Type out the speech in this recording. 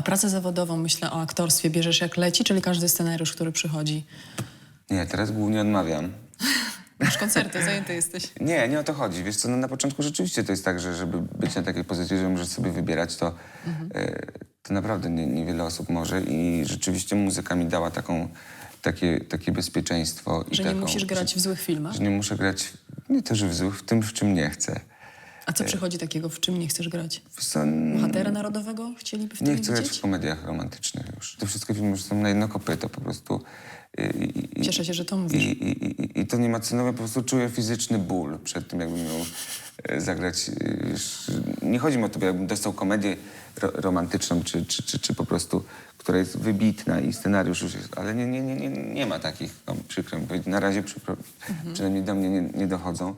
A pracę zawodową, myślę o aktorstwie, bierzesz jak leci, czyli każdy scenariusz, który przychodzi? Nie, teraz głównie odmawiam. Masz koncerty, zajęty jesteś. Nie, nie o to chodzi. Wiesz co, no na początku rzeczywiście to jest tak, że żeby być na takiej pozycji, że możesz sobie wybierać, to, e, to naprawdę nie, niewiele osób może i rzeczywiście muzyka mi dała taką, takie, takie bezpieczeństwo. i Że nie taką, musisz grać że, w złych filmach? że nie muszę grać, nie też w złych, w tym, w czym nie chcę. A co przychodzi takiego, w czym nie chcesz grać? Co, Bohatera narodowego chcieliby w Nie tym chcę grać widzieć? w komediach romantycznych już. Te wszystkie filmy już są na jedno kopyto po prostu. I, i, i- Cieszę się, że to i, mówisz. i, i, I to nie ma cenowe, po prostu czuję fizyczny ból przed tym, jakbym miał e, zagrać. już- Nie chodzi mi o to, jakbym dostał komedię ro, romantyczną, czy, czy, czy, czy po prostu, która jest wybitna i scenariusz już jest, ale nie, nie, nie, nie, nie ma takich, no, przykro mi powiedzieć. Na razie przykro, Mhm. przynajmniej do mnie nie, nie dochodzą.